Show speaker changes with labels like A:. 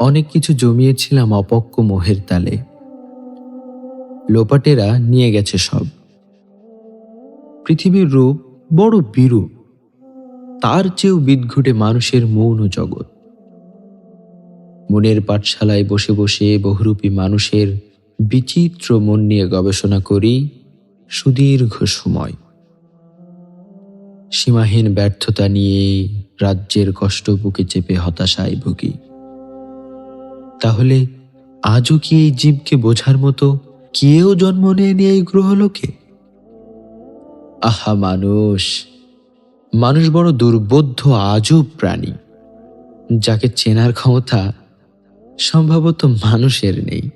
A: অনেক কিছু জমিয়েছিলাম অপক্ক মোহের তালে। লোপাটেরা নিয়ে গেছে সব। পৃথিবীর রূপ বড় বিরূপ। তার চেয়েও বিদঘুটে মানুষের মৌন জগৎ। মনের পাঠশালায় বসে বসে বহুরূপী মানুষের বিচিত্র মন নিয়ে গবেষণা করি সুদীর্ঘ সময়। সীমাহীন ব্যর্থতা নিয়ে রাজ্যের কষ্ট বুকে চেপে হতাশায় ভুগি। তাহলে আজও কি এই জীবকে বোঝার মতো কেউ জন্ম নেয়নি এই গ্রহলোকে? আহা মানুষ মানুষ বড় দুর্বোধ্য আজব প্রাণী, যাকে চেনার ক্ষমতা সম্ভবত মানুষের নেই।